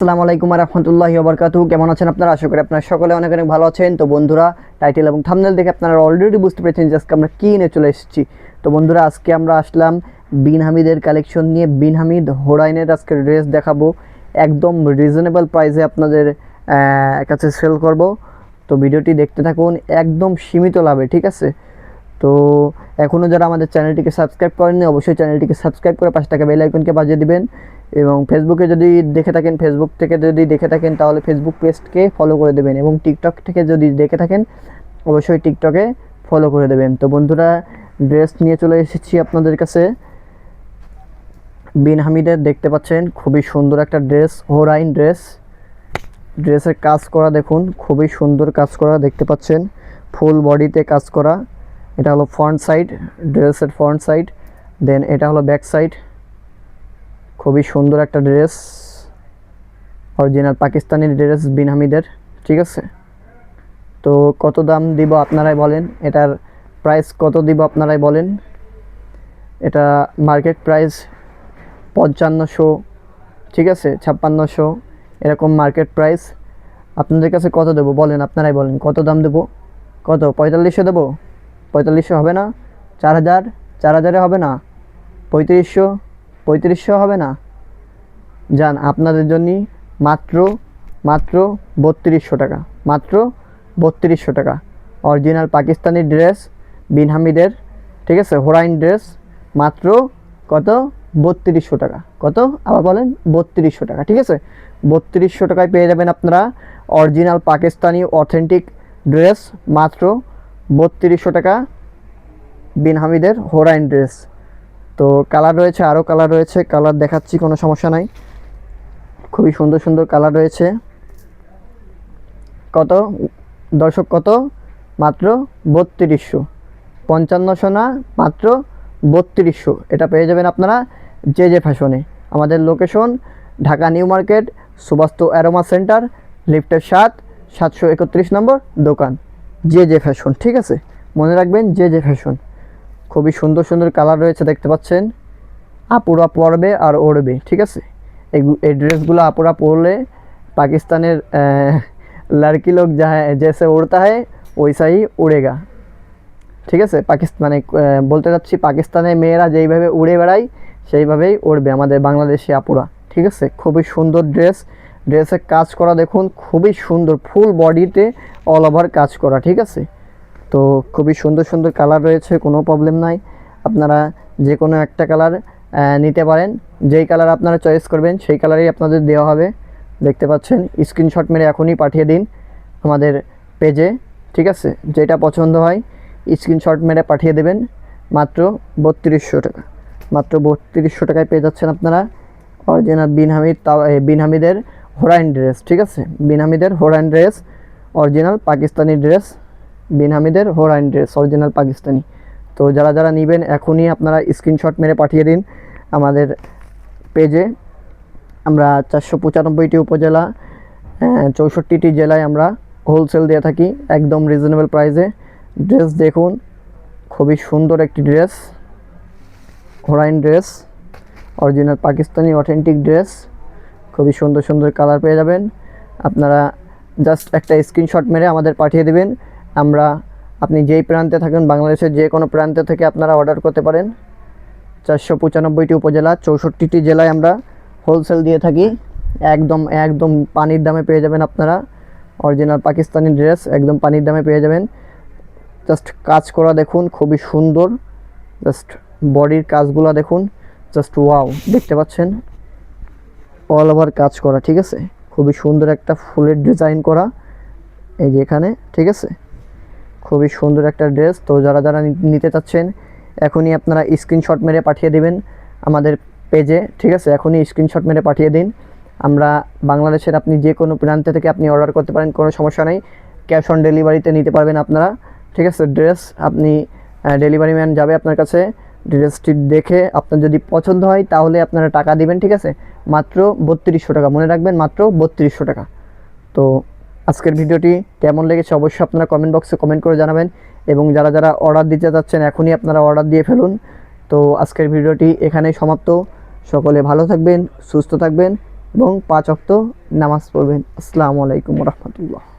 আসসালামু আলাইকুম রহমতুল্লাহি ওবরকাতু কেমন আছেন আপনারা? আশা করি আপনারা সকলে অনেক অনেক ভালো আছেন। তো বন্ধুরা টাইটেল এবং থামনেল দেখে আপনারা অলরেডি বুঝতে পেরেছেন যে আজকে আমরা কী নিয়ে চলে এসেছি। তো বন্ধুরা, আজকে আমরা আসলাম বিন হামিদের কালেকশন নিয়ে। বিন হামিদ হোরাইনের আজকে ড্রেস দেখাবো। একদম রিজনেবল প্রাইসে আপনাদের কাছে সেল করব। তো ভিডিওটি দেখতে থাকুন। একদম সীমিত লাভে, ঠিক আছে? তো এখনও যারা আমাদের চ্যানেলটিকে সাবস্ক্রাইব করেননি, অবশ্যই চ্যানেলটিকে সাবস্ক্রাইব করে পাঁচ টাকা বেল আইকনকে বাজিয়ে দিবেন। এবং ফেসবুকে যদি দেখে থাকেন ফেসবুক থেকে যদি দেখে থাকেন, তাহলে ফেসবুক পেজকে ফলো করে দেবেন এবং টিকটক থেকে যদি দেখে থাকেন, অবশ্যই টিকটকে ফলো করে দেবেন। তো বন্ধুরা ড্রেস নিয়ে চলে এসেছি আপনাদের কাছে। বিন হামিদের দেখতে পাচ্ছেন, খুবই সুন্দর একটা ড্রেস হোরাইন ড্রেস ড্রেসের কাজ করা দেখুন, খুবই সুন্দর কাজ করা দেখতে পাচ্ছেন। ফুল বডিতে কাজ করা। এটা হলো ফ্রন্ট সাইড ড্রেসের ফ্রন্ট সাইড দেন এটা হলো ব্যাক সাইড খুবই সুন্দর একটা ড্রেস অরিজিনাল পাকিস্তানি ড্রেস বিনহামিদের, ঠিক আছে? তো কত দাম দিব আপনারাই বলেন, এটার প্রাইস কত দিব আপনারাই বলেন। এটা মার্কেট প্রাইস পঞ্চান্নশো, ঠিক আছে? ছাপ্পান্নশো, এরকম মার্কেট প্রাইস আপনাদের কাছে কত দেবো বলেন, আপনারাই বলেন, কত দাম দেবো? কত? পঁয়তাল্লিশশো দেবো? পঁয়তাল্লিশশো হবে না, চার হাজার, চার হাজারে হবে না, পঁয়ত্রিশশো পঁয়ত্রিশশো হবে না। যান, আপনাদের জন্যই মাত্র মাত্র বত্রিশশো টাকা, মাত্র বত্রিশশো টাকা। অরিজিনাল পাকিস্তানি ড্রেস বিন হামিদের ঠিক আছে, হোরাইন ড্রেস, মাত্র কত? বত্রিশশো টাকা। কত? আবার বলেন, বত্রিশশো টাকা, ঠিক আছে? বত্রিশশো টাকায় পেয়ে যাবেন আপনারা অরিজিনাল পাকিস্তানি অথেন্টিক ড্রেস, মাত্র বত্রিশশো টাকা বিন হামিদের হোরাইন ড্রেস। তো কালার রয়েছে, আরও কালার রয়েছে, কালার দেখাচ্ছি, কোনো সমস্যা নাই। খুবই সুন্দর সুন্দর কালার রয়েছে। কত? দর্শক কত? মাত্র বত্রিশশো। পঞ্চান্নশো না, মাত্র বত্রিশশো। এটা পেয়ে যাবেন আপনারা জে জে ফ্যাশনে। আমাদের location Dhaka new market, Subastu aroma centre, লিফটের সাত সাতশো একত্রিশ নম্বর দোকান। যে যে ফ্যাশন, ঠিক আছে? মনে রাখবেন যে যে ফ্যাশন। খুবই সুন্দর সুন্দর কালার রয়েছে, দেখতে পাচ্ছেন? আপুরা পরবে আর ওড়বে, ঠিক আছে? এই ড্রেসগুলো আপুরা পরলে পাকিস্তানের লড়কি লোক যা যেসে উড়তা হয় ওইসাই উড়েগা। ঠিক আছে? পাকিস্তান মানে বলতে চাচ্ছি পাকিস্তানের মেয়েরা যেইভাবে উড়ে বেড়ায়, সেইভাবেই উড়বে আমাদের বাংলাদেশি আপুরা, ঠিক আছে? খুবই সুন্দর ড্রেস। ড্রেসের কাজ করা দেখুন, খুবই সুন্দর ফুল বডিতে অল ওভার কাজ করা, ঠিক আছে? তো খুবই সুন্দর সুন্দর কালার রয়েছে, কোনো প্রবলেম নাই। আপনারা যে কোনো একটা কালার নিতে পারেন। যেই কালার আপনারা চয়েস করবেন, সেই কালারই আপনাদের দেওয়া হবে। দেখতে পাচ্ছেন স্ক্রিনশট মেরে এখনই পাঠিয়ে দিন আমাদের পেজে ঠিক আছে? যেটা পছন্দ হয় স্ক্রিনশট মেরে পাঠিয়ে দেবেন। মাত্র বত্রিশশো টাকা। মাত্র বত্রিশশো টাকায় পেয়ে যাচ্ছেন আপনারা। অরিজিনাল বিন হামিদ তাও বিন হামিদের হোরাইন ড্রেস, ঠিক আছে? বিন হামিদের Horain dress, original Pakistani dress, বিনামিদের হোরাইন dress, original Pakistani. তো যারা যারা নেবেন, এখনই আপনারা স্ক্রিনশট মেরে পাঠিয়ে দিন আমাদের পেজে আমরা চারশো পঁচানব্বইটি উপজেলা চৌষট্টিটি জেলায় আমরা হোলসেল দিয়ে থাকি, একদম রিজনেবল প্রাইসে ড্রেস দেখুন, খুবই সুন্দর একটি dress Horain dress, original Pakistani authentic dress খুবই সুন্দর সুন্দর কালার পেয়ে যাবেন। আপনারা জাস্ট একটা স্ক্রিনশট মেরে আমাদের পাঠিয়ে দিবেন। আমরা, আপনি যেই প্রান্তে থাকেন, বাংলাদেশের যে কোনো প্রান্ত থেকে আপনারা অর্ডার করতে পারেন। চারশো পঁচানব্বইটি উপজেলা, চৌষট্টিটি জেলায় আমরা হোলসেল দিয়ে থাকি। একদম একদম পানির দামে পেয়ে যাবেন আপনারা। অরিজিনাল পাকিস্তানি ড্রেস একদম পানির দামে পেয়ে যাবেন। জাস্ট কাজ করা দেখুন, খুবই সুন্দর। জাস্ট বডির কাজগুলো দেখুন। জাস্ট ওয়াও দেখতে পাচ্ছেন? অল ওভার কাজ করা, ঠিক আছে? খুবই সুন্দর একটা ফুলের ডিজাইন করা এই যে এখানে, ঠিক আছে? খুবই সুন্দর একটা ড্রেস তো যারা যারা নিতে চাচ্ছেন, এখনই আপনারা স্ক্রিনশট মেরে পাঠিয়ে দিবেন আমাদের পেজে ঠিক আছে? এখনই স্ক্রিনশট মেরে পাঠিয়ে দিন। আমরা বাংলাদেশের আপনি যে কোনো প্রান্তে থেকে আপনি অর্ডার করতে পারেন, কোনো সমস্যা নেই। ক্যাশ অন ডেলিভারিতে নিতে পারবেন আপনারা, ঠিক আছে? ড্রেস আপনি ডেলিভারি ম্যান যাবে আপনার কাছে। ড্রেসটি দেখে আপনার যদি পছন্দ হয়, তাহলে আপনারা টাকা দিবেন, ঠিক আছে? মাত্র বত্রিশশো টাকা। মনে রাখবেন মাত্র বত্রিশশো টাকা। তো আজকের ভিডিওটি কেমন লেগেছে অবশ্যই আপনারা কমেন্ট বক্সে কমেন্ট করে জানাবেন এবং যারা যারা অর্ডার দিতে যাচ্ছেন এখনই আপনারা অর্ডার দিয়ে ফেলুন। তো আজকের ভিডিওটি এখানেই সমাপ্ত। সকলে ভালো থাকবেন, সুস্থ থাকবেন এবং পাঁচ অক্ত নামাজ পড়বেন। আসসালামু আলাইকুম রহমতুল্লাহ।